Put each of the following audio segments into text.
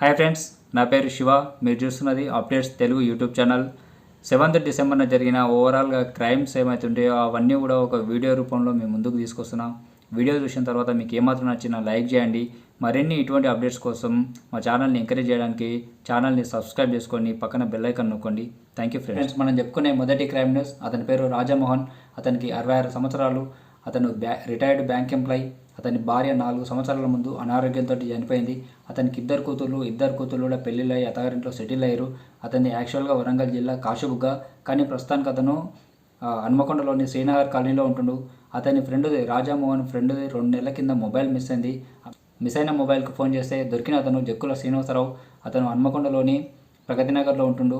Hi friends నా పేరు శివ. మీరు చూస్తున్నది updates Telugu YouTube channel. Seventh డిసెంబర్న జరిగిన ఓవరాల్గా క్రైమ్స్ ఏమైతుంటాయో అవన్నీ కూడా ఒక వీడియో రూపంలో మేము ముందుకు తీసుకొస్తున్నాం. వీడియో చూసిన తర్వాత మీకు ఏమాత్రం నచ్చినా లైక్ చేయండి. మరిన్ని ఇటువంటి అప్డేట్స్ కోసం మా ఛానల్ని ఎంకరేజ్ చేయడానికి ఛానల్ని సబ్స్క్రైబ్ చేసుకొని పక్కన బెల్ ఐకాన్ నొక్కండి. థ్యాంక్ యూ ఫ్రెండ్స్ మనం చెప్పుకునే మొదటి క్రైమ్ న్యూస్ అతని పేరు రాజమోహన్. అతనికి అరవై ఆరు సంవత్సరాలు. అతను బ్యా రిటైర్డ్ బ్యాంక్ ఎంప్లాయ్. అతని భార్య నాలుగు సంవత్సరాల ముందు అనారోగ్యంతో చనిపోయింది. అతనికి ఇద్దరు కూతుర్లు ఇద్దరు కూతుర్లు కూడా పెళ్ళిళ్ళు అతగారింట్లో అత్తగారింట్లో సెటిల్ అయ్యారు. అతన్ని యాక్చువల్గా వరంగల్ జిల్లా కాశుబుగ్గ కానీ ప్రస్తుతానికి అతను హన్మకొండలోని శ్రీనగర్ కాలనీలో ఉంటుండు. అతని ఫ్రెండ్ది రాజామోహన్ ఫ్రెండ్ది రెండు నెలల కింద మొబైల్ మిస్ అయింది. మిస్ అయిన మొబైల్కి ఫోన్ చేస్తే దొరికిన అతను జక్కుల శ్రీనివాసరావు. అతను హన్మకొండలోని ప్రగతి నగర్లో ఉంటుండు.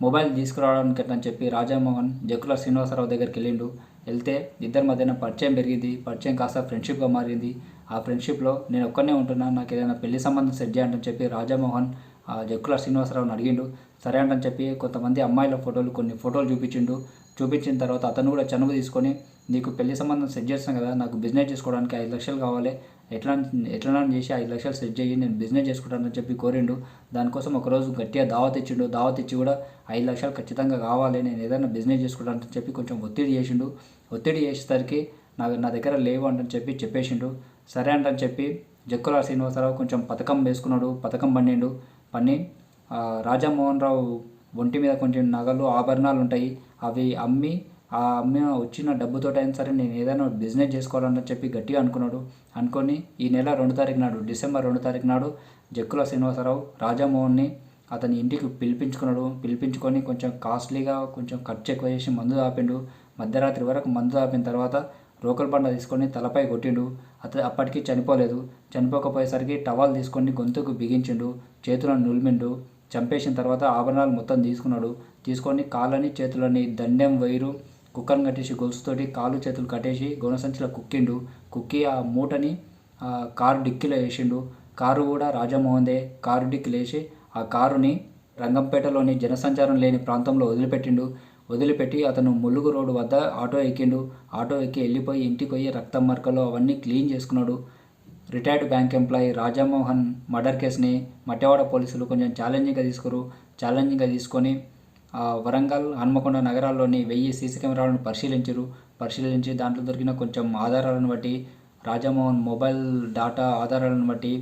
మొబైల్ తీసుకురావడానికి అని చెప్పి రాజామోహన్ జక్కుల శ్రీనివాసరావు దగ్గరికి వెళ్ళిండు. వెళ్తే ఇద్దరి మధ్యన పరిచయం పెరిగింది పరిచయం కాస్త ఫ్రెండ్షిప్గా మారింది. ఆ ఫ్రెండ్షిప్లో నేను ఒక్కనే ఉంటున్నాను నాకు ఏదైనా పెళ్ళి సంబంధం సెట్ చేయండి చెప్పి రాజామోహన్ ఆ జక్కుల శ్రీనివాసరావుని అడిగిండు. సరే అంటని చెప్పి కొంతమంది అమ్మాయిల ఫోటోలు కొన్ని ఫోటోలు చూపించిండు. చూపించిన తర్వాత అతను కూడా చనువు తీసుకొని నీకు పెళ్ళి సంబంధం సెట్ చేస్తాను కదా నాకు బిజినెస్ చేసుకోవడానికి ఐదు లక్షలు కావాలి. ఎట్లా ఎట్లా చేసి ఐదు లక్షలు సెట్ చేయి నేను బిజినెస్ చేసుకుంటానని చెప్పి కోరిండు. దానికోసం ఒకరోజు గట్టిగా దావత్ ఇచ్చిండు దావత్ ఇచ్చి కూడా ఐదు లక్షలు ఖచ్చితంగా కావాలి. నేను ఏదైనా బిజినెస్ చేసుకుంటానని చెప్పి కొంచెం ఒత్తిడి చేసిండు. ఒత్తిడి చేసేసరికి నా నా దగ్గర లేవు అంటని చెప్పి చెప్పేసిండు. సరే అంటని చెప్పి జక్కుల శ్రీనివాసరావు కొంచెం పథకం వేసుకున్నాడు. పథకం పండిండు పన్ని రాజామోహన్ రావు ఒంటి మీద కొంచెం నగలు ఆభరణాలు ఉంటాయి. అవి అమ్మి ఆ అమ్మిన వచ్చిన డబ్బుతో అయినా సరే నేను ఏదైనా బిజినెస్ చేసుకోవాలని చెప్పి గట్టిగా అనుకున్నాడు. అనుకొని ఈ నెల రెండు తారీఖు నాడు డిసెంబర్ రెండు తారీఖు నాడు జక్కుల శ్రీనివాసరావు రాజామోహన్ని అతని ఇంటికి పిలిపించుకున్నాడు. పిలిపించుకొని కొంచెం కాస్ట్లీగా కొంచెం ఖర్చు ఎక్కువ చేసి మందు తాపిండు. మధ్యరాత్రి వరకు మందు తాపిన తర్వాత రోకల్ బండ తీసుకొని తలపై కొట్టిండు. అత అప్పటికి చనిపోలేదు. చనిపోకపోయేసరికి టవాల్ తీసుకొని గొంతుకు బిగించిండు. చేతులను నులిమిండు. చంపేసిన తర్వాత ఆభరణాలు మొత్తం తీసుకున్నాడు. తీసుకొని కాళ్ళని చేతులని దండెం వైరు కుక్కర్ని కట్టేసి గొలుసుతోటి కాళ్ళు చేతులు కట్టేసి గొనసంచిలో కుక్కిండు. కుక్కి ఆ మూటని ఆ కారు డిక్కీలో వేసిండు. కారు కూడా రాజమోహన్దే కారు డిక్కీలో వేసి ఆ కారుని రంగంపేటలోని జనసంచారం లేని ప్రాంతంలో వదిలిపెట్టిండు. వదిలిపెట్టి అతను ములుగు రోడ్డు వద్ద ఆటో ఎక్కిండు. ఆటో ఎక్కి వెళ్ళిపోయి ఇంటికి పోయి రక్తం మరకలు అవన్నీ క్లీన్ చేసుకున్నాడు. Retired bank employee Rajamohan murder కేసుని మట్టెవాడ పోలీసులు కొంచెం ఛాలెంజింగ్గా తీసుకురు. ఛాలెంజింగ్గా తీసుకొని వరంగల్ హన్మకొండ నగరాల్లోని వెయ్యి సీసీ కెమెరాలను పరిశీలించారు. పరిశీలించి దాంట్లో దొరికిన కొంచెం ఆధారాలను బట్టి రాజమోహన్ మొబైల్ డాటా ఆధారాలను బట్టి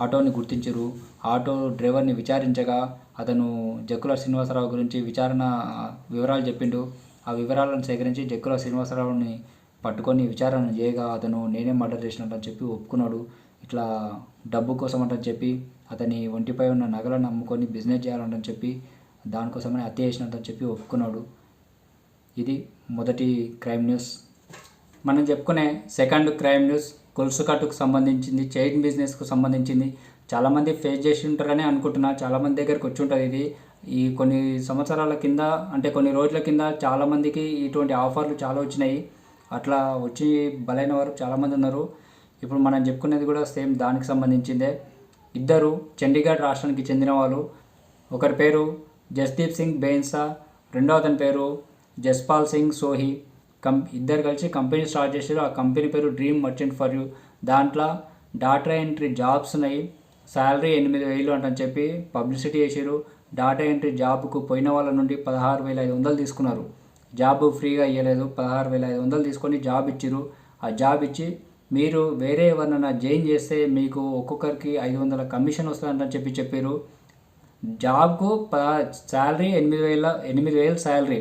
ఆటోని గుర్తించారు. ఆటో డ్రైవర్ని విచారించగా అతను జక్కుల శ్రీనివాసరావు గురించి విచారణ వివరాలు చెప్పిండు. ఆ వివరాలను సేకరించి జక్కుల శ్రీనివాసరావుని పట్టుకొని విచారణ చేయగా అతను నేనే మర్డర్ చేసినట్టు చెప్పి ఒప్పుకున్నాడు. ఇట్లా డబ్బు కోసం అంటని చెప్పి అతని ఒంటిపై ఉన్న నగలను అమ్ముకొని బిజినెస్ చేయాలంటని చెప్పి దానికోసమని హత్య చేసినట్టు చెప్పి ఒప్పుకున్నాడు. ఇది మొదటి క్రైమ్ న్యూస్. మనం చెప్పుకునే సెకండ్ క్రైమ్ న్యూస్ గొలుసు కట్టుకు సంబంధించింది చైన్ బిజినెస్కు సంబంధించింది. చాలామంది ఫేస్ చేసి ఉంటారని అనుకుంటున్నా. చాలామంది దగ్గరికి వచ్చి ఉంటుంది ఇది ఈ కొన్ని సంవత్సరాల కింద అంటే కొన్ని రోజుల కింద చాలామందికి ఇటువంటి ఆఫర్లు చాలా వచ్చినాయి. అట్లా వచ్చి బలైన వారు చాలామంది ఉన్నారు. ఇప్పుడు మనం చెప్పుకునేది కూడా సేమ్ దానికి సంబంధించిందే. ఇద్దరు చండీగఢ్ రాష్ట్రానికి చెందిన వాళ్ళు. ఒకరి పేరు జస్దీప్ సింగ్ బెయిన్సా రెండో అతని పేరు జస్పాల్ సింగ్ సోహి. కం ఇద్దరు కలిసి కంపెనీ స్టార్ట్ చేశారు. ఆ కంపెనీ పేరు డ్రీమ్ మర్చెంట్ ఫర్ యూ. దాంట్లో డాటా ఎంట్రీ జాబ్స్ ఉన్నాయి. శాలరీ ఎనిమిది వేలు అంటని చెప్పి పబ్లిసిటీ చేశారు. డాటా ఎంట్రీ జాబ్కు పోయిన వాళ్ళ నుండి పదహారు వేల ఐదు వందలు తీసుకున్నారు. జాబ్ ఫ్రీగా ఇవ్వలేదు పదహారు వేల ఐదు వందలు తీసుకొని జాబ్ ఇచ్చారు. ఆ జాబ్ ఇచ్చి మీరు వేరే ఎవరినైనా జాయిన్ చేస్తే మీకు ఒక్కొక్కరికి ఐదు వందల కమిషన్ వస్తుందంటని చెప్పి చెప్పారు. జాబ్కు ప శాలరీ ఎనిమిది వేల ఎనిమిది వేలు శాలరీ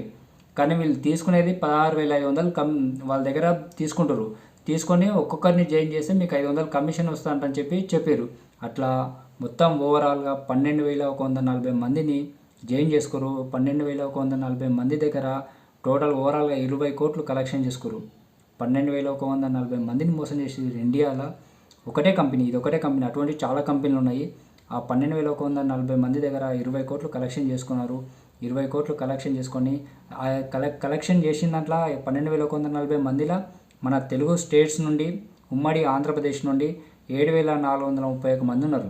కానీ వీళ్ళు తీసుకునేది పదహారు వేల ఐదు వందలు కమ్ వాళ్ళ దగ్గర తీసుకుంటారు తీసుకొని ఒక్కొక్కరిని జాయిన్ చేస్తే మీకు ఐదు వందలు కమిషన్ వస్తుందంటని చెప్పి చెప్పారు అట్లా మొత్తం ఓవరాల్గా పన్నెండు వేల ఒక వంద నలభై మందిని జాయిన్ చేసుకోరు పన్నెండు వేల ఒక వంద నలభై మంది దగ్గర టోటల్ ఓవరాల్గా ఇరవై కోట్లు కలెక్షన్ చేసుకోరు పన్నెండు వేల ఒక వంద నలభై మందిని మోసం చేసేది ఇండియాలో ఒకటే కంపెనీ ఇది ఒకటే కంపెనీ. అటువంటి చాలా కంపెనీలు ఉన్నాయి. ఆ పన్నెండు వేల ఒక వంద నలభై మంది దగ్గర ఇరవై కోట్లు కలెక్షన్ చేసుకున్నారు. ఇరవై కోట్లు కలెక్షన్ చేసుకొని ఆ కలెక్ కలెక్షన్ చేసిన దాంట్లో పన్నెండు వేల ఒక వంద నలభై మందిలో మన తెలుగు స్టేట్స్ నుండి ఉమ్మడి ఆంధ్రప్రదేశ్ నుండి ఏడు వేల నాలుగు వందల ముప్పై ఒక మంది ఉన్నారు.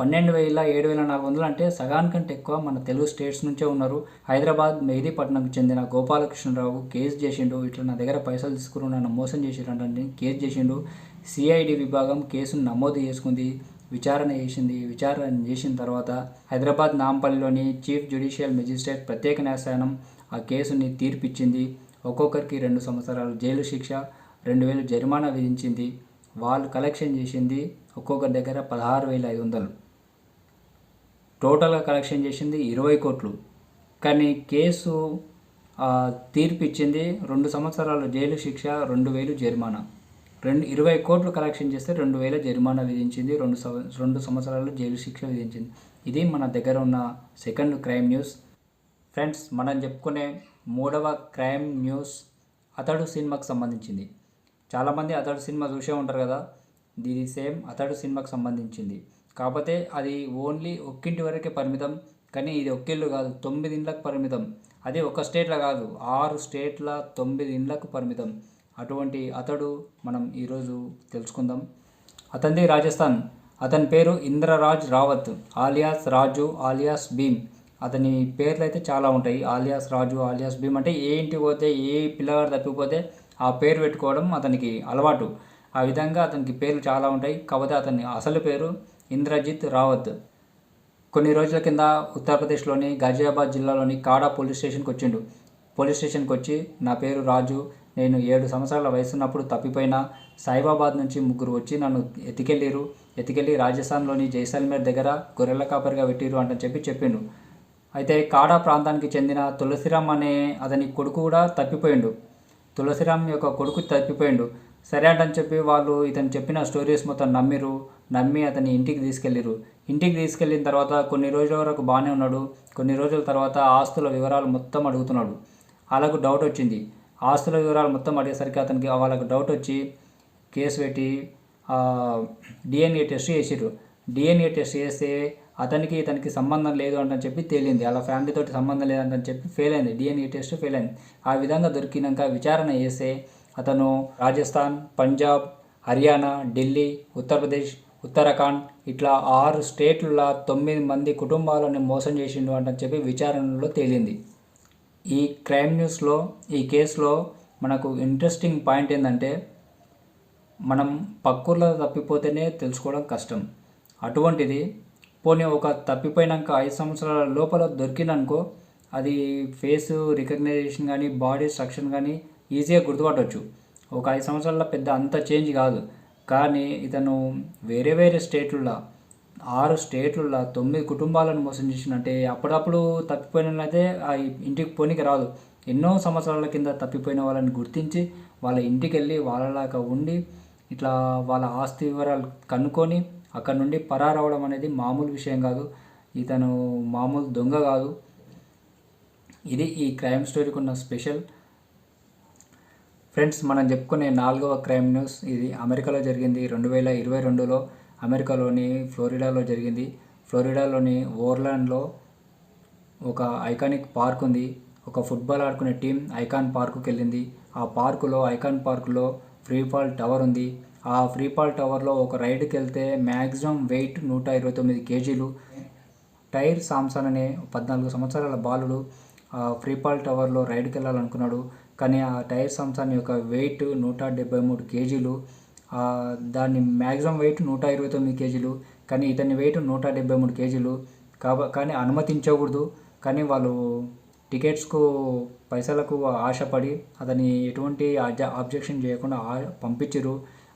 పన్నెండు వేల ఏడు వేల నాలుగు వందలు అంటే సగానికంటే ఎక్కువ మన తెలుగు స్టేట్స్ నుంచే ఉన్నారు. హైదరాబాద్ మెహదీపట్నంకి చెందిన గోపాలకృష్ణరావు కేసు చేసిండు. ఇట్లా నా దగ్గర పైసలు తీసుకుని నన్ను మోసం చేసిరంటే కేసు చేసిండు. సిఐడి విభాగం కేసును నమోదు చేసుకుంది. విచారణ చేసింది. విచారణ చేసిన తర్వాత హైదరాబాద్ నాంపల్లిలోని చీఫ్ జ్యుడిషియల్ మెజిస్ట్రేట్ ప్రత్యేక న్యాయస్థానం ఆ కేసుని తీర్పిచ్చింది. ఒక్కొక్కరికి రెండు సంవత్సరాలు జైలు శిక్ష రెండు వేలు జరిమానా విధించింది. వాళ్ళు కలెక్షన్ చేసింది ఒక్కొక్కరి దగ్గర పదహారు వేల ఐదు వందలు. టోటల్గా కలెక్షన్ చేసింది ఇరవై కోట్లు. కానీ కేసు తీర్పిచ్చింది తీర్పు ఇచ్చింది రెండు సంవత్సరాలు జైలు శిక్ష రెండు వేలు జరిమానా. రెండు ఇరవై కోట్లు కలెక్షన్ చేస్తే రెండు వేల జరిమానా విధించింది రెండు సంవ- రెండు సంవత్సరాలు జైలు శిక్ష విధించింది. ఇది మన దగ్గర ఉన్న సెకండ్ క్రైమ్ న్యూస్. ఫ్రెండ్స్ మనం చెప్పుకునే మూడవ క్రైమ్ న్యూస్ అతడు సినిమాకు సంబంధించింది. చాలామంది అతడు సినిమా చూసే ఉంటారు కదా దీని సేమ్ అతడు సినిమాకు సంబంధించింది. కాకపోతే అది ఓన్లీ ఒక్కింటి వరకే పరిమితం కానీ ఇది ఒక్కిళ్ళు కాదు తొమ్మిది ఇండ్లకు పరిమితం. అది ఒక స్టేట్లో కాదు ఆరు స్టేట్ల తొమ్మిది ఇండ్లకు పరిమితం. అటువంటి అతడు మనం ఈరోజు తెలుసుకుందాం. అతనిది రాజస్థాన్. అతని పేరు ఇంద్రరాజ్ రావత్ ఆలియాస్ రాజు ఆలియాస్ భీమ్. అతని పేర్లు అయితే చాలా ఉంటాయి. ఆలియాస్ రాజు ఆలియాస్ భీమ్ అంటే ఏ ఇంటికి పోతే ఏ పిల్లగాడు తప్పిపోతే ఆ పేరు పెట్టుకోవడం అతనికి అలవాటు. ఆ విధంగా అతనికి పేర్లు చాలా ఉంటాయి. కాకపోతే అతని అసలు పేరు ఇంద్రజిత్ రావత్. కొన్ని రోజుల కింద ఉత్తరప్రదేశ్లోని గాజియాబాద్ జిల్లాలోని కాడా పోలీస్ స్టేషన్కి వచ్చిండు. పోలీస్ స్టేషన్కి వచ్చి నా పేరు రాజు నేను ఏడు సంవత్సరాల వయసున్నప్పుడు తప్పిపోయిన సాయిబాబాద్ నుంచి ముగ్గురు వచ్చి నన్ను ఎత్తికెళ్ళిరు ఎతికెళ్ళి రాజస్థాన్లోని జైసల్మేర్ దగ్గర గొర్రెల కాపరిగా పెట్టిరు అంటని చెప్పి చెప్పిండు. అయితే కాడా ప్రాంతానికి చెందిన తులసిరామ్ అనే అతని కొడుకు కూడా తప్పిపోయిండు. తులసిరామ్ యొక్క కొడుకు తప్పిపోయిండు. సరే అంటని చెప్పి వాళ్ళు ఇతను చెప్పిన స్టోరీస్ మొత్తం నమ్మిరు నమ్మి అతని ఇంటికి తీసుకెళ్ళిరు ఇంటికి తీసుకెళ్ళిన తర్వాత కొన్ని రోజుల వరకు బాగానే ఉన్నాడు. కొన్ని రోజుల తర్వాత ఆస్తుల వివరాలు మొత్తం అడుగుతున్నాడు. వాళ్ళకు డౌట్ వచ్చింది. ఆస్తుల వివరాలు మొత్తం అడిగేసరికి అతనికి వాళ్ళకి డౌట్ వచ్చి కేసు పెట్టి డిఎన్ఏ టెస్ట్ చేసిర్రు. డిఎన్ఏ టెస్ట్ చేస్తే అతనికి ఇతనికి సంబంధం లేదు అంటని చెప్పి తేలింది. వాళ్ళ ఫ్యామిలీతో సంబంధం లేదంటని చెప్పి ఫెయిల్ అయింది. డిఎన్ఏ టెస్ట్ ఫెయిల్ అయింది. ఆ విధంగా దొరికినాక విచారణ చేస్తే అతను రాజస్థాన్ పంజాబ్ హర్యానా ఢిల్లీ ఉత్తరప్రదేశ్ ఉత్తరాఖండ్ ఇట్లా ఆరు స్టేట్ల తొమ్మిది మంది కుటుంబాలను మోసం చేసిండు అంటని చెప్పి విచారణలో తేలింది. ఈ క్రైమ్ న్యూస్లో ఈ కేసులో మనకు ఇంట్రెస్టింగ్ పాయింట్ ఏంటంటే మనం పక్కూర్లో తప్పిపోతేనే తెలుసుకోవడం కష్టం. అటువంటిది పోనీ ఒక తప్పిపోయినాక ఐదు సంవత్సరాల లోపల దొరికిందనుకో అది ఫేస్ రికగ్నైజేషన్ కానీ బాడీ స్ట్రక్చర్ కానీ ఈజీగా గుర్తుపట్టవచ్చు ఒక ఐదు సంవత్సరాల పెద్ద అంత చేంజ్ కాదు. కానీ ఇతను వేరే వేరే స్టేట్లలో ఆరు స్టేట్లలో తొమ్మిది కుటుంబాలను మోసం చేసినట్టే అప్పుడప్పుడు తప్పిపోయిన వాళ్ళైతే ఆ ఇంటికి పోనీకి రాదు. ఎన్నో సంవత్సరాల కింద తప్పిపోయిన వాళ్ళని గుర్తించి వాళ్ళ ఇంటికి వెళ్ళి వాళ్ళలాగా ఉండి ఇట్లా వాళ్ళ ఆస్తి వివరాలు కనుక్కొని అక్కడ నుండి పరారవడం అనేది మామూలు విషయం కాదు. ఇతను మామూలు దొంగ కాదు. ఇది ఈ క్రైమ్ స్టోరీకి ఉన్న స్పెషల్. ఫ్రెండ్స్ మనం చెప్పుకునే నాలుగవ క్రైమ్ న్యూస్ ఇది. అమెరికాలో జరిగింది రెండు వేల ఇరవై రెండులో. అమెరికాలోని ఫ్లోరిడాలో జరిగింది. ఫ్లోరిడాలోని ఓర్లాండ్లో ఒక ఐకానిక్ పార్క్ ఉంది. ఒక ఫుట్బాల్ ఆడుకునే టీం ఐకాన్ పార్కుకి వెళ్ళింది. ఆ పార్కులో ఐకాన్ పార్కులో ఫ్రీ ఫాల్ టవర్ ఉంది. ఆ ఫ్రీ ఫాల్ టవర్లో ఒక రైడ్కి వెళ్తే మ్యాక్సిమం వెయిట్ నూట ఇరవై తొమ్మిది కేజీలు. టైర్ సామ్సన్ అనే పద్నాలుగు సంవత్సరాల బాలుడు ఆ ఫ్రీ ఫాల్ టవర్లో రైడ్కి వెళ్ళాలనుకున్నాడు. కానీ ఆ టైర్ సామ్సన్ యొక్క వెయిట్ నూట డెబ్బై మూడు కేజీలు. దాని మ్యాక్సిమం వెయిట్ నూట ఇరవై తొమ్మిది కేజీలు కానీ ఇతని వెయిట్ నూట డెబ్బై మూడు కేజీలు. కాబ కానీ అనుమతించకూడదు. కానీ వాళ్ళు టికెట్స్కు పైసలకు ఆశపడి అతని ఎటువంటి అబ్జెక్షన్ ఆబ్జెక్షన్ చేయకుండా పంపించరు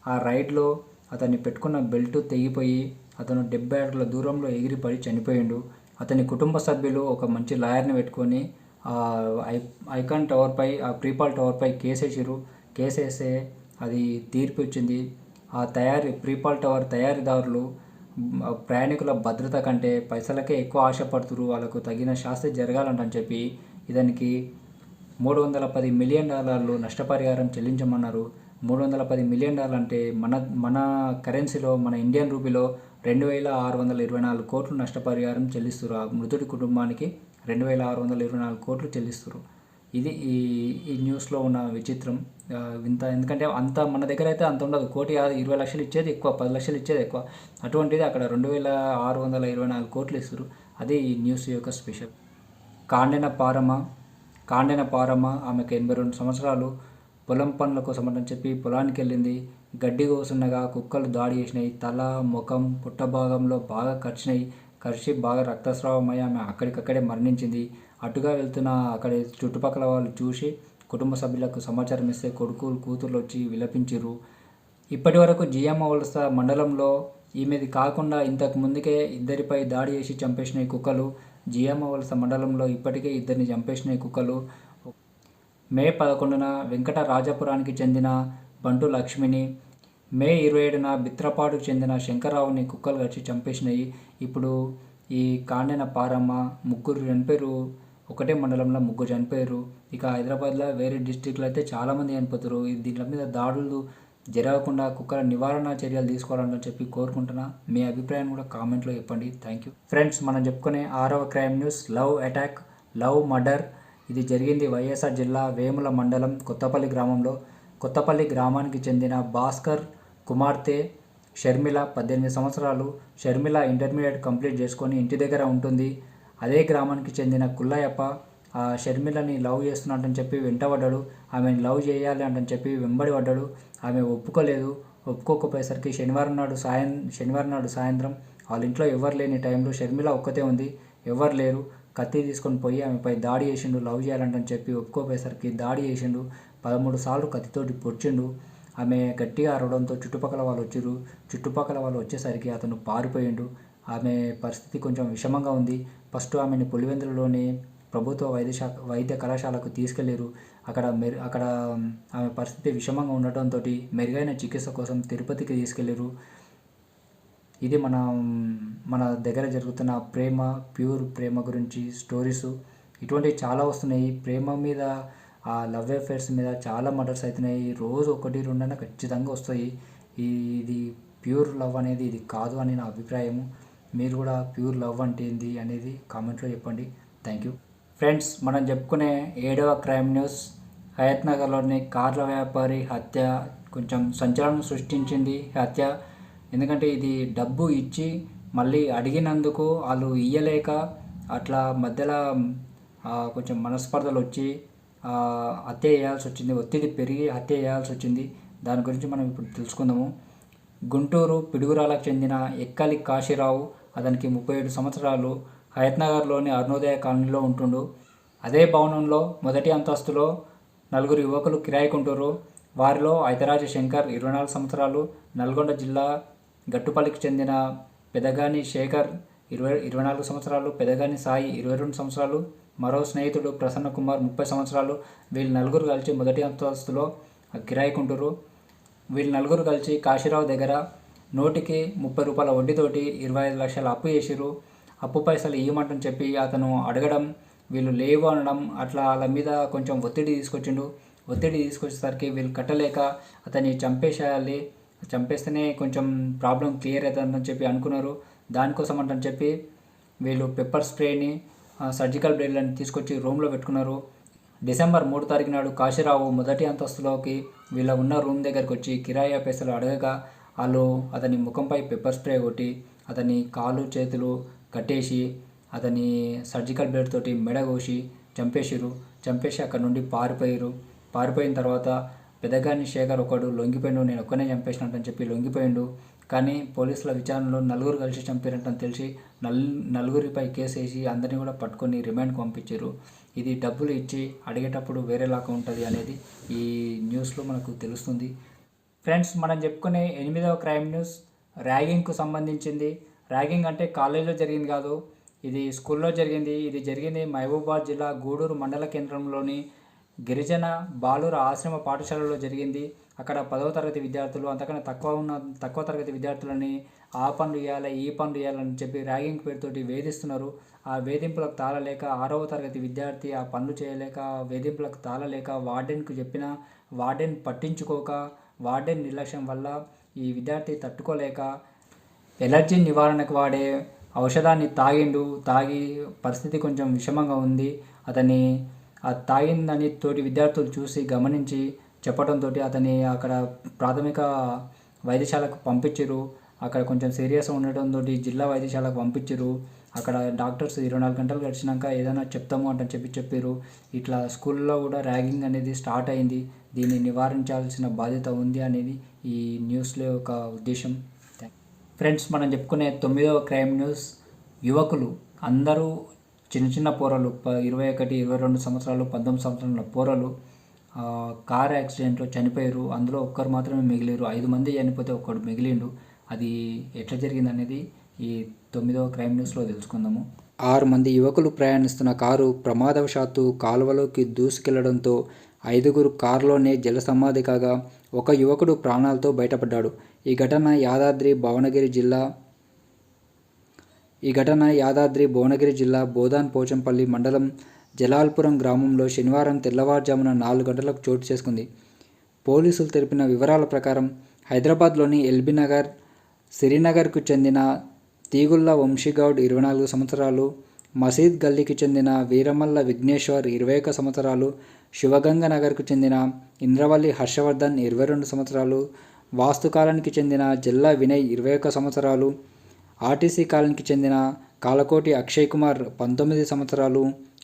ఆ రైడ్లో అతన్ని పెట్టుకున్న బెల్ట్ తెగిపోయి అతను డెబ్బై అడుగుల దూరంలో ఎగిరిపడి చనిపోయిండు. అతని కుటుంబ సభ్యులు ఒక మంచి లాయర్ని పెట్టుకొని ఐ ఐకాన్ టవర్పై ఆ ప్రీపాల్ టవర్పై కేసేసిరు వేసిరు వేస్తే అది తీర్పు ఇచ్చింది. ఆ తయారీ ప్రీపాల్ టవర్ తయారీదారులు ప్రయాణికుల భద్రత కంటే పైసలకే ఎక్కువ ఆశపడుతురు. వాళ్ళకు తగిన శాస్తి జరగాలంటని చెప్పి ఇతనికి మూడు వందల పది మిలియన్ డాలర్లు నష్టపరిహారం చెల్లించమన్నారు. మూడు వందల పది మిలియన్ డాలర్ అంటే మన మన కరెన్సీలో మన ఇండియన్ రూపీలో రెండు వేల ఆరు వందల ఇరవై నాలుగు కోట్లు నష్టపరిహారం చెల్లిస్తారు. ఆ మృతుడి కుటుంబానికి రెండు వేల ఆరు వందల ఇరవై నాలుగు కోట్లు చెల్లిస్తారు. ఇది ఈ ఈ న్యూస్లో ఉన్న విచిత్రం. వింత. ఎందుకంటే అంత మన దగ్గర అయితే అంత ఉండదు. కోటి ఇరవై లక్షలు ఇచ్చేది ఎక్కువ పది లక్షలు ఇచ్చేది ఎక్కువ. అటువంటిది అక్కడ రెండు వేల ఆరు వందల ఇరవై నాలుగు కోట్లు ఇస్తారు. అది ఈ న్యూస్ యొక్క స్పెషల్. కాండెన పారమ్మ కాండెన పారమ్మ ఆమెకు ఎనభై రెండు సంవత్సరాలు. పొలం పనుల కోసం అని చెప్పి పొలానికి వెళ్ళింది. గడ్డి కోసుండగా కుక్కలు దాడి చేసినాయి. తల ముఖం పుట్ట భాగంలో బాగా కరిచినాయి. కరిచి బాగా రక్తస్రావం అయ్యి ఆమె అక్కడికక్కడే మరణించింది. అటుగా వెళ్తున్న అక్కడ చుట్టుపక్కల వాళ్ళు చూసి కుటుంబ సభ్యులకు సమాచారం ఇస్తే కొడుకులు కూతుర్లు వచ్చి విలపించారు ఇప్పటి వరకు జియమ్మ వలస మండలంలో ఈమెది కాకుండా ఇంతకు ముందుకే ఇద్దరిపై దాడి చేసి చంపేసినాయి కుక్కలు. జియమ్మ వలస మండలంలో ఇప్పటికే ఇద్దరిని చంపేసినాయి కుక్కలు. మే పదకొండున వెంకట రాజపురానికి చెందిన బంటు లక్ష్మిని మే ఇరవై ఏడున బిత్రపాడుకు చెందిన శంకరరావుని కుక్కలు వచ్చి చంపేసినాయి ఇప్పుడు ఈ కాండెన పారమ్మ ముగ్గురు చనిపోయారు ఒకటే మండలంలో ముగ్గురు చనిపోయారు. ఇక హైదరాబాద్లో వేరే డిస్టిక్లో అయితే చాలామంది చనిపోతారు. ఈ దీంట్ల మీద దాడులు జరగకుండా కుక్కల నివారణ చర్యలు తీసుకోవాలని చెప్పి కోరుకుంటున్నా. మీ అభిప్రాయం కూడా కామెంట్లో చెప్పండి. థ్యాంక్ యూ ఫ్రెండ్స్ మనం చెప్పుకునే ఆరవ crime news love attack love murder. ఇది జరిగింది వైఎస్ఆర్ జిల్లా వేముల మండలం కొత్తపల్లి గ్రామంలో. కొత్తపల్లి గ్రామానికి చెందిన భాస్కర్ కుమార్తె షర్మిల పద్దెనిమిది సంవత్సరాలు. షర్మిల ఇంటర్మీడియట్ కంప్లీట్ చేసుకొని ఇంటి దగ్గర ఉంటుంది. అదే గ్రామానికి చెందిన కుల్లయ్యప్ప ఆ షర్మిలని లవ్ చేస్తున్నట్టని చెప్పి వెంటబడ్డాడు. ఆమెను లవ్ చేయాలి అంటని చెప్పి వెంబడి పడ్డాడు ఆమె ఒప్పుకోలేదు. ఒప్పుకోకపోయేసరికి శనివారం నాడు సాయం శనివారం నాడు సాయంత్రం వాళ్ళ ఇంట్లో ఎవరు లేని టైంలో షర్మిల ఒక్కతే ఉంది. ఎవరు లేరు. కత్తి తీసుకొని పోయి ఆమెపై దాడి చేసిండు లవ్ చేయాలంటని చెప్పి ఒప్పుకోపోయేసరికి దాడి చేసిండు. పదమూడు సార్లు కత్తితోటి పొడిచిండు. ఆమె గట్టిగా అరవడంతో చుట్టుపక్కల వాళ్ళు వచ్చారు చుట్టుపక్కల వాళ్ళు వచ్చేసరికి అతను పారిపోయిండు. ఆమె పరిస్థితి కొంచెం విషమంగా ఉంది. ఫస్ట్ ఆమెని పులివెందులలోని ప్రభుత్వ వైద్యశాఖ వైద్య కళాశాలకు తీసుకెళ్ళారు. అక్కడ మెరు అక్కడ ఆమె పరిస్థితి విషమంగా ఉండటంతో మెరుగైన చికిత్స కోసం తిరుపతికి తీసుకెళ్ళారు. ఇది మన మన దగ్గర జరుగుతున్న ప్రేమ ప్యూర్ ప్రేమ గురించి స్టోరీస్. ఇటువంటివి చాలా వస్తున్నాయి. ప్రేమ మీద ఆ లవ్ అఫేర్స్ మీద చాలా మర్డర్స్ అవుతున్నాయి. రోజు ఒకటి రెండైనా ఖచ్చితంగా వస్తాయి. ఇది ప్యూర్ లవ్ అనేది ఇది కాదు అని నా అభిప్రాయము. మీరు కూడా ప్యూర్ లవ్ అంటే ఏంది అనేది కామెంట్లో చెప్పండి. థ్యాంక్ యూ ఫ్రెండ్స్ మనం చెప్పుకునే ఏడవ క్రైమ్ న్యూస్ హయత్ నగర్లోని కార్ల వ్యాపారి హత్య కొంచెం సంచలనం సృష్టించింది హత్య. ఎందుకంటే ఇది డబ్బు ఇచ్చి మళ్ళీ అడిగినందుకు వాళ్ళు ఇయ్యలేక అట్లా మధ్యలో కొంచెం మనస్పర్ధలు వచ్చి హత్య చేయాల్సి వచ్చింది ఒత్తిడి పెరిగి హత్య చేయాల్సి వచ్చింది. దాని గురించి మనం ఇప్పుడు తెలుసుకుందాము. గుంటూరు పిడుగురాలకు చెందిన ఎక్కలి కాశీరావు అతనికి ముప్పై ఏడు సంవత్సరాలు. హయత్నగర్లోని అరుణోదయ కాలనీలో ఉంటుండు. అదే భవనంలో మొదటి అంతస్తులో నలుగురు యువకులు కిరాయికుంటారు వారిలో ఐతరాజ శంకర్ ఇరవై నాలుగు సంవత్సరాలు. నల్గొండ జిల్లా గట్టుపల్లికి చెందిన పెదగాని శేఖర్ ఇరవై ఇరవై నాలుగు సంవత్సరాలు. పెదగాని సాయి ఇరవై రెండు సంవత్సరాలు. మరో స్నేహితుడు ప్రసన్న కుమార్ ముప్పై సంవత్సరాలు. వీళ్ళు నలుగురు కలిసి మొదటి అంతస్తులో కిరాయికుంటారు వీళ్ళు నలుగురు కలిసి కాశీరావు దగ్గర నోటికి ముప్పై రూపాయల వడ్డీతోటి ఇరవై ఐదు లక్షల అప్పు చేసిరు అప్పు పైసలు ఇవ్వమంటని చెప్పి అతను అడగడం వీళ్ళు లేవు అనడం అట్లా వాళ్ళ మీద కొంచెం ఒత్తిడి తీసుకొచ్చిండు. ఒత్తిడి తీసుకొచ్చేసరికి వీళ్ళు కట్టలేక అతన్ని చంపేసేయాలి. చంపేస్తేనే కొంచెం ప్రాబ్లం క్లియర్ అవుతుందని చెప్పి అనుకున్నారు. దానికోసం అంటని చెప్పి వీళ్ళు పెప్పర్ స్ప్రేని సర్జికల్ బ్లేడ్లను తీసుకొచ్చి రూమ్లో పెట్టుకున్నారు. డిసెంబర్ మూడు తారీఖు నాడు కాశీరావు మొదటి అంతస్తులోకి వీళ్ళ ఉన్న రూమ్ దగ్గరికి వచ్చి కిరాయి పైసలు అడగగా వాళ్ళు అతని ముఖంపై పెప్పర్ స్ప్రే కొట్టి అతని కాలు చేతులు కట్టేసి అతని సర్జికల్ బ్లేడ్ తోటి మెడ కోసి చంపేసిరు చంపేసి అక్కడ నుండి పారిపోయారు పారిపోయిన తర్వాత పెదగాని శేఖర్ ఒకడు లొంగిపోయిండు. నేను ఒక్కనే చంపేసినట్టని చెప్పి లొంగిపోయిండు. కానీ పోలీసుల విచారణలో నలుగురు కలిసి చంపారంటని తెలిసి నల్ నలుగురిపై కేసు వేసి అందరినీ కూడా పట్టుకొని రిమాండ్కి పంపించారు. ఇది డబ్బులు ఇచ్చి అడిగేటప్పుడు వేరేలాగా ఉంటుంది అనేది ఈ న్యూస్లో మనకు తెలుస్తుంది. ఫ్రెండ్స్ మనం చెప్పుకునే ఎనిమిదవ క్రైమ్ న్యూస్ ర్యాగింగ్కు సంబంధించింది. ర్యాగింగ్ అంటే కాలేజీలో జరిగింది కాదు ఇది స్కూల్లో జరిగింది. ఇది జరిగింది మహబూబాద్ జిల్లా గూడూరు మండల కేంద్రంలోని గిరిజన బాలుర ఆశ్రమ పాఠశాలలో జరిగింది. అక్కడ పదవ తరగతి విద్యార్థులు అంతకన్నా తక్కువ ఉన్న తక్కువ తరగతి విద్యార్థులని ఆ పనులు ఇవ్వాలి ఈ పనులు ఇవ్వాలని చెప్పి ర్యాగింగ్ పేరుతోటి వేధిస్తున్నారు. ఆ వేధింపులకు తాళలేక ఆరవ తరగతి విద్యార్థి ఆ పనులు చేయలేక వేధింపులకు తాళలేక వార్డెన్కు చెప్పిన వార్డెన్ పట్టించుకోక వార్డెన్ నిర్లక్ష్యం వల్ల ఈ విద్యార్థి తట్టుకోలేక ఎలర్జీ నివారణకు వాడే ఔషధాన్ని తాగిండు తాగి పరిస్థితి కొంచెం విషమంగా ఉంది. అతన్ని ఆ తాగిందని తోటి విద్యార్థులు చూసి గమనించి చెప్పడంతో అతన్ని అక్కడ ప్రాథమిక వైద్యశాలకు పంపించారు అక్కడ కొంచెం సీరియస్ ఉండటంతో జిల్లా వైద్యశాలకు పంపించారు అక్కడ డాక్టర్స్ ఇరవై నాలుగు గంటలు గడిచినాక ఏదైనా చెప్తాము అంటని చెప్పి చెప్పారు ఇట్లా స్కూల్లో కూడా ర్యాగింగ్ అనేది స్టార్ట్ అయింది. దీన్ని నివారించాల్సిన బాధ్యత ఉంది అనేది ఈ న్యూస్లో ఒక ఉద్దేశం. ఫ్రెండ్స్ మనం చెప్పుకునే తొమ్మిదవ క్రైమ్ న్యూస్ యువకులు అందరూ చిన్న చిన్న పోరలు ఇరవై ఒకటి ఇరవై రెండు సంవత్సరాలు పంతొమ్మిది సంవత్సరాల పోరలు కార్ యాక్సిడెంట్లో చనిపోయారు. అందులో ఒక్కరు మాత్రమే మిగిలిరు. ఐదు మంది చనిపోతే ఒక్కడు మిగిలిండు. అది ఎట్లా జరిగింది అనేది ఈ తొమ్మిదవ క్రైమ్ న్యూస్లో తెలుసుకుందాము. ఆరు మంది యువకులు ప్రయాణిస్తున్న కారు ప్రమాదవశాత్తు కాలువలోకి దూసుకెళ్ళడంతో ఐదుగురు కారులోనే జల సమాధి కాగా ఒక యువకుడు ప్రాణాలతో బయటపడ్డాడు. ఈ ఘటన యాదాద్రి భువనగిరి జిల్లా ఈ ఘటన యాదాద్రి భువనగిరి జిల్లా బోధాన్ పోచంపల్లి మండలం జలాల్పురం గ్రామంలో శనివారం తెల్లవారుజామున నాలుగు గంటలకు చోటు చేసుకుంది. పోలీసులు తెలిపిన వివరాల ప్రకారం హైదరాబాద్లోని ఎల్బీ నగర్ సిరినగర్కు చెందిన తీగుల్ల వంశీగౌడ్ ఇరవై నాలుగు సంవత్సరాలు మసీద్ గల్లీకి చెందిన వీరమల్ల విఘ్నేశ్వర్ ఇరవై ఒక సంవత్సరాలు శివగంగ నగర్కు చెందిన ఇంద్రవల్లి హర్షవర్ధన్ ఇరవై రెండు సంవత్సరాలు వాస్తు కాలానికి చెందిన జిల్లా వినయ్ ఇరవై ఒక సంవత్సరాలు ఆర్టీసీ కాలనీకి చెందిన కాలకోటి అక్షయ్ కుమార్ పంతొమ్మిది సంవత్సరాలు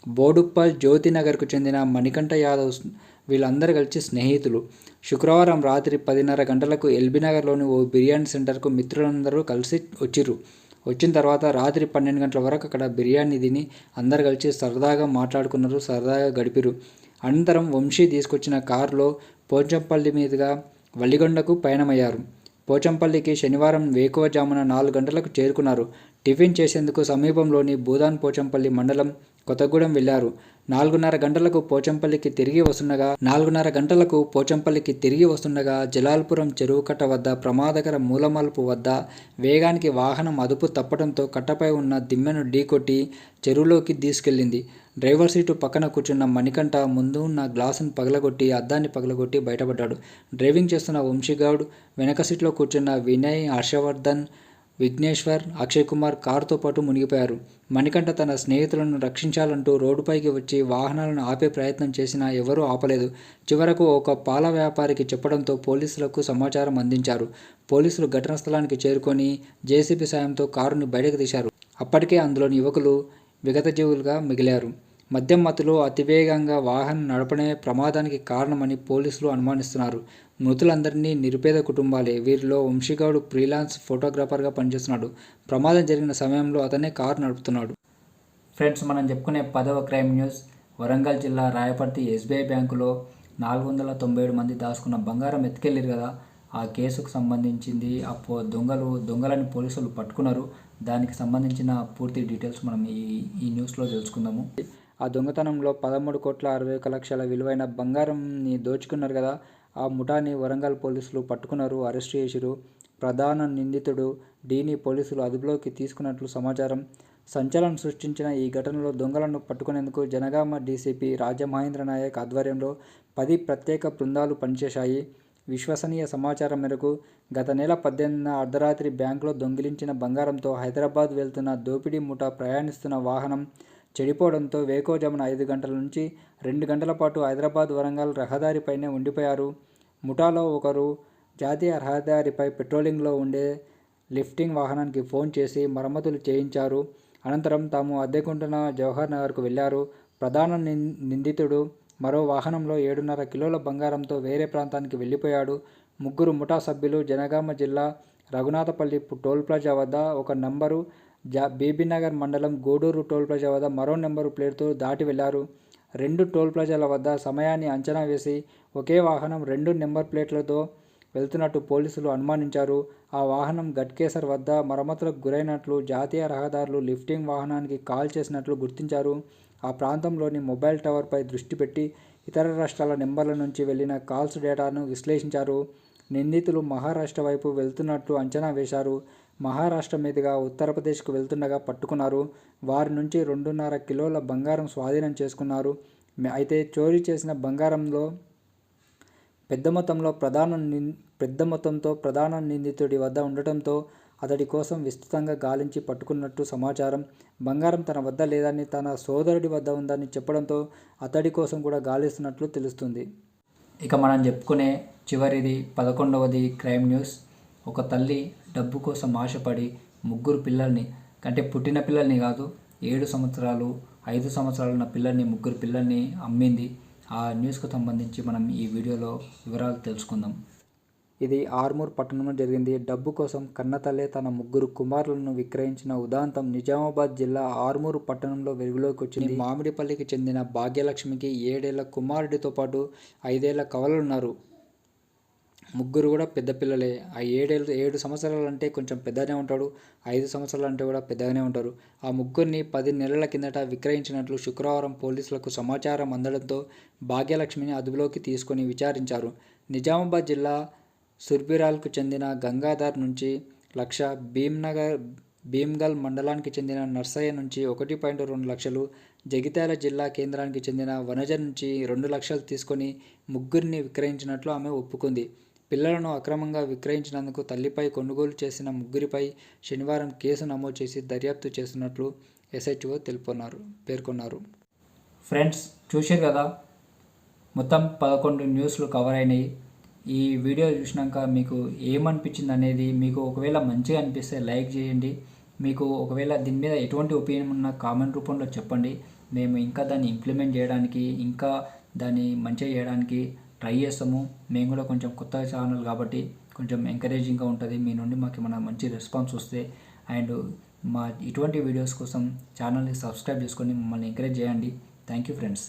బోడుప్పల్ జ్యోతినగర్కు చెందిన మణికంఠ యాదవ్ వీళ్ళందరూ కలిసి స్నేహితులు. శుక్రవారం రాత్రి పదిన్నర గంటలకు ఎల్బీ నగర్లోని ఓ బిర్యానీ సెంటర్కు మిత్రులందరూ కలిసి వచ్చిర్రు. వచ్చిన తర్వాత రాత్రి పన్నెండు గంటల వరకు అక్కడ బిర్యానీ తిని అందరు కలిసి సరదాగా మాట్లాడుకున్నారు సరదాగా గడిపిరు అనంతరం వంశీ తీసుకొచ్చిన కారులో పోచంపల్లి మీదుగా వల్లిగొండకు పయనమయ్యారు. పోచంపల్లికి శనివారం వేకువజామున నాలుగు గంటలకు చేరుకున్నారు. టిఫిన్ చేసేందుకు సమీపంలోని భూదాన్ పోచంపల్లి మండలం కొత్తగూడెం వెళ్ళారు నాలుగున్నర గంటలకు పోచంపల్లికి తిరిగి వస్తుండగా నాలుగున్నర గంటలకు పోచంపల్లికి తిరిగి వస్తుండగా జలాల్పురం చెరువు కట్ట వద్ద ప్రమాదకర మూలమలుపు వద్ద వేగానికి వాహనం అదుపు తప్పడంతో కట్టపై ఉన్న దిమ్మెను ఢీకొట్టి చెరువులోకి తీసుకెళ్ళింది డ్రైవర్ సీటు పక్కన కూర్చున్న మణికంఠ ముందు ఉన్న గ్లాసును పగలగొట్టి అద్దాన్ని పగలగొట్టి బయటపడ్డాడు. డ్రైవింగ్ చేస్తున్న వంశీగౌడ్ వెనక సీట్లో కూర్చున్న వినయ్ హర్షవర్ధన్ విఘ్నేశ్వర్ అక్షయ్ కుమార్ కారుతో పాటు మునిగిపోయారు. మణికంఠ తన స్నేహితులను రక్షించాలంటూ రోడ్డుపైకి వచ్చి వాహనాలను ఆపే ప్రయత్నం చేసినా ఎవరూ ఆపలేదు. చివరకు ఒక పాల వ్యాపారికి చెప్పడంతో పోలీసులకు సమాచారం అందించారు. పోలీసులు ఘటనా స్థలానికి చేరుకొని జేసీబీ సాయంతో కారుని బయటకు తీశారు. అప్పటికే అందులోని యువకులు విగతజీవులుగా మిగిలారు. మద్యం మత్తులో అతివేగంగా వాహనం నడపడమే ప్రమాదానికి కారణమని పోలీసులు అనుమానిస్తున్నారు. మృతులందరినీ నిరుపేద కుటుంబాలే. వీరిలో వంశీగౌడ్ ఫ్రీలాన్స్ ఫోటోగ్రాఫర్గా పనిచేస్తున్నాడు. ప్రమాదం జరిగిన సమయంలో అతనే కారు నడుపుతున్నాడు. ఫ్రెండ్స్ మనం చెప్పుకునే పదవ క్రైమ్ న్యూస్. వరంగల్ జిల్లా రాయపర్తి ఎస్బీఐ బ్యాంకులో నాలుగు వందల తొంభై ఏడు మంది దాచుకున్న బంగారం ఎత్తుకెళ్ళారు కదా. ఆ కేసుకు సంబంధించింది ఆ దొంగలు దొంగలని పోలీసులు పట్టుకున్నారు. దానికి సంబంధించిన పూర్తి డీటెయిల్స్ మనం ఈ ఈ న్యూస్లో తెలుసుకుందాము. ఆ దొంగతనంలో పదమూడు కోట్ల అరవై ఒక లక్షల విలువైన బంగారంని దోచుకున్నారు కదా. ఆ ముఠాని వరంగల్ పోలీసులు పట్టుకున్నారు అరెస్ట్ చేసిరు. ప్రధాన నిందితుడు డీని పోలీసులు అదుపులోకి తీసుకున్నట్లు సమాచారం. సంచలనం సృష్టించిన ఈ ఘటనలో దొంగలను పట్టుకునేందుకు జనగామ డీసీపీ రాజమహేంద్ర నాయక్ ఆధ్వర్యంలో పది ప్రత్యేక బృందాలు పనిచేశాయి. విశ్వసనీయ సమాచారం మేరకు గత నెల పద్దెనిమిదిన అర్ధరాత్రి బ్యాంకులో దొంగిలించిన బంగారంతో హైదరాబాద్ వెళ్తున్న దోపిడీ ముఠా ప్రయాణిస్తున్న వాహనం చెడిపోవడంతో వేకోజామున ఐదు గంటల నుంచి రెండు గంటల పాటు హైదరాబాద్ వరంగల్ రహదారిపైనే ఉండిపోయారు. ముఠాలో ఒకరు జాతీయ రహదారిపై పెట్రోలింగ్లో ఉండే లిఫ్టింగ్ వాహనానికి ఫోన్ చేసి మరమ్మతులు చేయించారు. అనంతరం తాము అద్దెకుంటున్న జవహర్ నగర్కు వెళ్ళారు ప్రధాన నిం- నిందితుడు మరో వాహనంలో ఏడున్నర కిలోల బంగారంతో వేరే ప్రాంతానికి వెళ్ళిపోయాడు. ముగ్గురు ముఠా సభ్యులు జనగామ జిల్లా రఘునాథపల్లి టోల్ ప్లాజా వద్ద ఒక నంబరు జా బీబీనగర్ మండలం గూడూరు టోల్ ప్లాజా వద్ద మరో నెంబరు ప్లేట్తో దాటి వెళ్ళారు. రెండు టోల్ ప్లాజాల వద్ద సమయాన్ని అంచనా వేసి ఒకే వాహనం రెండు నెంబర్ ప్లేట్లతో వెళ్తున్నట్టు పోలీసులు అనుమానించారు. ఆ వాహనం గట్కేసర్ వద్ద మరమ్మతులకు గురైనట్లు జాతీయ రహదారులు లిఫ్టింగ్ వాహనానికి కాల్ చేసినట్లు గుర్తించారు. ఆ ప్రాంతంలోని మొబైల్ టవర్పై దృష్టి పెట్టి ఇతర రాష్ట్రాల నెంబర్ల నుంచి వెళ్ళిన కాల్స్ డేటాను విశ్లేషించారు. నిందితులు మహారాష్ట్ర వైపు వెళ్తున్నట్లు అంచనా వేశారు. మహారాష్ట్ర మీదుగా ఉత్తరప్రదేశ్కు వెళ్తుండగా పట్టుకున్నారు. వారి నుంచి రెండున్నర కిలోల బంగారం స్వాధీనం చేసుకున్నారు. అయితే చోరీ చేసిన బంగారంలో పెద్ద మొత్తంలో ప్రధాన నిం పెద్ద మొత్తంతో ప్రధాన నిందితుడి వద్ద ఉండటంతో అతడి కోసం విస్తృతంగా గాలించి పట్టుకున్నట్టు సమాచారం. బంగారం తన వద్ద లేదని తన సోదరుడి వద్ద ఉందని చెప్పడంతో అతడి కోసం కూడా గాలిస్తున్నట్లు తెలుస్తుంది. ఇక మనం చెప్పుకునే చివరిది పదకొండవది క్రైమ్ న్యూస్. ఒక తల్లి డబ్బు కోసం ఆశపడి ముగ్గురు పిల్లల్ని అంటే పుట్టిన పిల్లల్ని కాదు ఏడు సంవత్సరాలు ఐదు సంవత్సరాలు ఉన్న పిల్లల్ని ముగ్గురు పిల్లల్ని అమ్మింది. ఆ న్యూస్కు సంబంధించి మనం ఈ వీడియోలో వివరాలు తెలుసుకుందాం. ఇది ఆర్మూర్ పట్టణంలో జరిగింది. డబ్బు కోసం కన్నతల్లే తన ముగ్గురు కుమారులను విక్రయించిన ఉదాంతం నిజామాబాద్ జిల్లా ఆర్మూరు పట్టణంలో వెలుగులోకి వచ్చింది. మామిడిపల్లికి చెందిన భాగ్యలక్ష్మికి ఏడేళ్ళ కుమారుడితో పాటు ఐదేళ్ళ కవలున్నారు ముగ్గురు కూడా పెద్ద పిల్లలే. ఆ ఏడేళ్ళు ఏడు సంవత్సరాలు అంటే కొంచెం పెద్దగానే ఉంటాడు. ఐదు సంవత్సరాలు అంటే కూడా పెద్దగానే ఉంటారు. ఆ ముగ్గురిని పది నెలల కిందట విక్రయించినట్లు శుక్రవారం పోలీసులకు సమాచారం అందడంతో భాగ్యలక్ష్మిని అదుపులోకి తీసుకొని విచారించారు. నిజామాబాద్ జిల్లా సుర్బిరాల్కు చెందిన గంగాధర్ నుంచి లక్ష భీమ్నగర్ భీమ్గల్ మండలానికి చెందిన నర్సయ్య నుంచి ఒకటి పాయింట్ రెండు లక్షలు జగిత్యాల జిల్లా కేంద్రానికి చెందిన వనజ నుంచి రెండు లక్షలు తీసుకొని ముగ్గురిని విక్రయించినట్లు ఆమె ఒప్పుకుంది. పిల్లలను అక్రమంగా విక్రయించినందుకు తల్లిపై కొనుగోలు చేసిన ముగ్గురిపై శనివారం కేసు నమోదు చేసి దర్యాప్తు చేస్తున్నట్లు ఎస్హెచ్ఓ తెలుపున్నారు పేర్కొన్నారు. ఫ్రెండ్స్ చూశారు కదా? మొత్తం పదకొండు న్యూస్లు కవర్ అయినాయి. ఈ వీడియో చూసినాక మీకు ఏమనిపించింది అనేది మీకు ఒకవేళ మంచిగా అనిపిస్తే లైక్ చేయండి. మీకు ఒకవేళ దీని మీద ఎటువంటి ఒపీనియన్ ఉన్నా కామెంట్ రూపంలో చెప్పండి. మేము ఇంకా దాన్ని ఇంప్లిమెంట్ చేయడానికి ఇంకా దాన్ని మంచిగా చేయడానికి ట్రై చేస్తాము. మేము కూడా కొంచెం కొత్త ఛానల్ కాబట్టి కొంచెం ఎంకరేజింగ్గా ఉంటుంది. మీ నుండి మాకు ఏమైనా మంచి రెస్పాన్స్ వస్తే అండ్ మా ఇటువంటి వీడియోస్ కోసం ఛానల్ని సబ్స్క్రైబ్ చేసుకొని మమ్మల్ని ఎంకరేజ్ చేయండి. Thank you friends